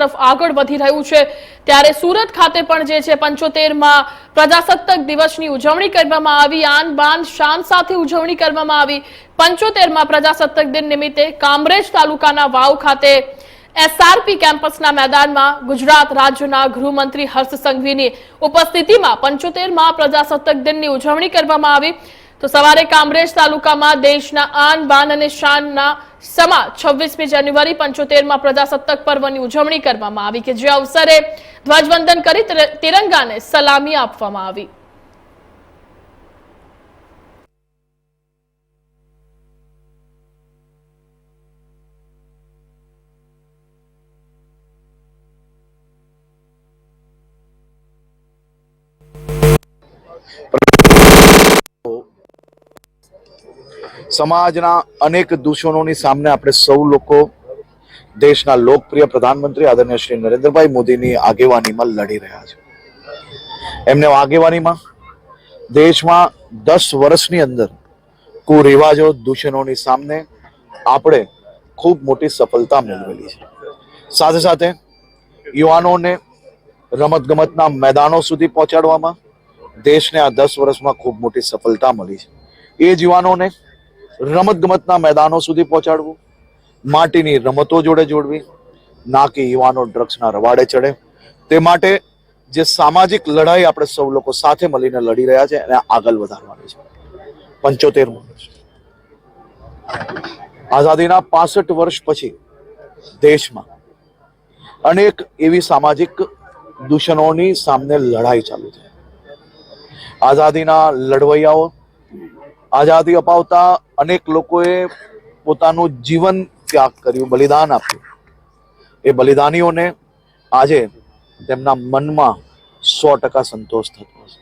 તરફ આગળ વધી રહ્યું છે. ત્યારે સુરત ખાતે પણ જે છે પંચોતેરમાં પ્રજાસત્તાક દિવસની ઉજવણી કરવામાં આવી. આન બાન શાન સાથે ઉજવણી કરવામાં આવી. પંચોતેરમાં પ્રજાસત્તાક દિન નિમિત્તે કામરેજ તાલુકાના વાવ ખાતે એસઆરપી કેમ્પસના મેદાનમાં ગુજરાત રાજ્યના ગૃહમંત્રી હર્ષ સંઘવીની ઉપસ્થિતિમાં પંચોતેરમાં પ્રજાસત્તાક દિનની ઉજવણી કરવામાં આવી. તો સવારે કામરેજ તાલુકામાં દેશના આન, બાન અને શાનના સમા છવ્વીસમી જાન્યુઆરી પંચોતેરમાં પ્રજાસત્તાક પર્વની ઉજવણી કરવામાં આવી કે જે અવસરે ધ્વજવંદન કરી તિરંગાને સલામી આપવામાં આવી. સમાજના અનેક દૂષણોની સામે આપણે સૌ લોકો દેશના લોકપ્રિય પ્રધાનમંત્રી આદરણીય શ્રી નરેન્દ્રભાઈ મોદીની આગેવાનીમાં લડી રહ્યા છે. એમને આગેવાનીમાં દેશમાં દસ વર્ષની અંદર કુરિવાજો દૂષણોની સામે આપણે ખૂબ મોટી સફળતા મેળવેલી છે. સાથે સાથે યુવાનોને રમતગમતના મેદાનો સુધી પહોંચાડવામાં દેશને આ દસ વર્ષમાં ખૂબ મોટી સફળતા મળી છે. એ જ યુવાનોને રમતગમતના મેદાનો સુધી પહોંચાડવું, માટીની રમતો જોડે જોડવી ના કે યુવાનો ડ્રગ્સના રવાડે ચડે. તે માટે જે સામાજિક લડાઈ આપણે સૌ લોકો સાથે મળીને લડી રહ્યા છે, એને આગળ વધારવાની છે. પંચોતેર વર્ષ. આઝાદીના પાસઠ વર્ષ પછી દેશમાં અનેક એવી સામાજિક દૂષણોની સામે લડાઈ ચાલુ છે આઝાદીના લડવૈયાઓ આઝાદી અપાવતા અનેક લોકોએ પોતાનું જીવન ત્યાગ કર્યું, બલિદાન આપ્યું. એ બલિદાનીઓને આજે તેમના મનમાં સો ટકા સંતોષ થતો હશે.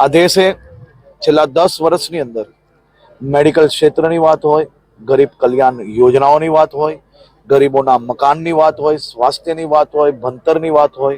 આ દેશે છેલ્લા દસ વર્ષની અંદર મેડિકલ ક્ષેત્રની વાત હોય, ગરીબ કલ્યાણ યોજનાઓની વાત હોય, ગરીબોના મકાનની વાત હોય, સ્વાસ્થ્યની વાત હોય, ભણતરની વાત હોય